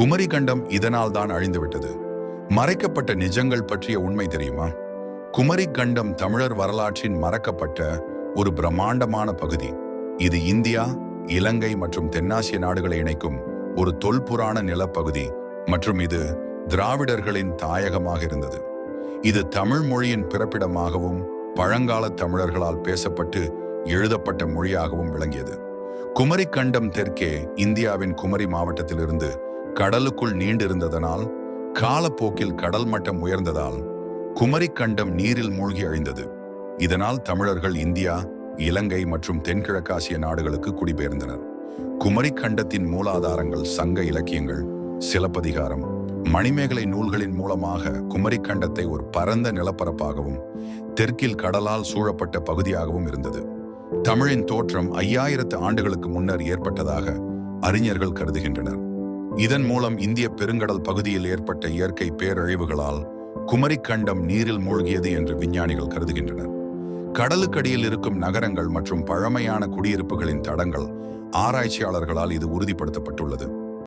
குமரிகண்டம் இதனால் தான் அழிந்துவிட்டது. மறைக்கப்பட்ட நிஜங்கள் பற்றிய உண்மை தெரியுமா? குமரி கண்டம் தமிழர் வரலாற்றின் மறக்கப்பட்ட ஒரு பிரம்மாண்டமான பகுதி. இது இந்தியா இலங்கை மற்றும் தென்னாசிய நாடுகளை இணைக்கும் ஒரு தொல்புராண நிலப்பகுதி மற்றும் இது திராவிடர்களின் தாயகமாக இருந்தது. இது தமிழ் மொழியின் பிறப்பிடமாகவும் பழங்கால தமிழர்களால் பேசப்பட்டு எழுதப்பட்ட மொழியாகவும் விளங்கியது. குமரி கண்டம் தெற்கே இந்தியாவின் குமரி மாவட்டத்திலிருந்து கடலுக்குள் நீண்டிருந்ததனால் காலப்போக்கில் கடல் மட்டம் உயர்ந்ததால் குமரிக்கண்டம் நீரில் மூழ்கி அழிந்தது. இதனால் தமிழர்கள் இந்தியா இலங்கை மற்றும் தென்கிழக்காசிய நாடுகளுக்கு குடிபெயர்ந்தனர். குமரிக்கண்டத்தின் மூலாதாரங்கள் சங்க இலக்கியங்கள் சிலப்பதிகாரம் மணிமேகலை நூல்களின் மூலமாக குமரிக்கண்டத்தை ஒரு பரந்த நிலப்பரப்பாகவும் தெற்கில் கடலால் சூழப்பட்ட பகுதியாகவும் இருந்தது. தமிழின் தோற்றம் ஐயாயிரத்து ஆண்டுகளுக்கு முன்னர் ஏற்பட்டதாக அறிஞர்கள் கருதுகின்றனர். இதன் மூலம் இந்திய பெருங்கடல் பகுதியில் ஏற்பட்ட இயற்கை பேரழிவுகளால் குமரிக்கண்டம் நீரில் மூழ்கியது என்று விஞ்ஞானிகள் கருதுகின்றனர். கடலுக்கடியில் இருக்கும் நகரங்கள் மற்றும் பழமையான குடியிருப்புகளின் தடங்கள் ஆராய்ச்சியாளர்களால் இது உறுதிப்படுத்தப்பட்டுள்ளது.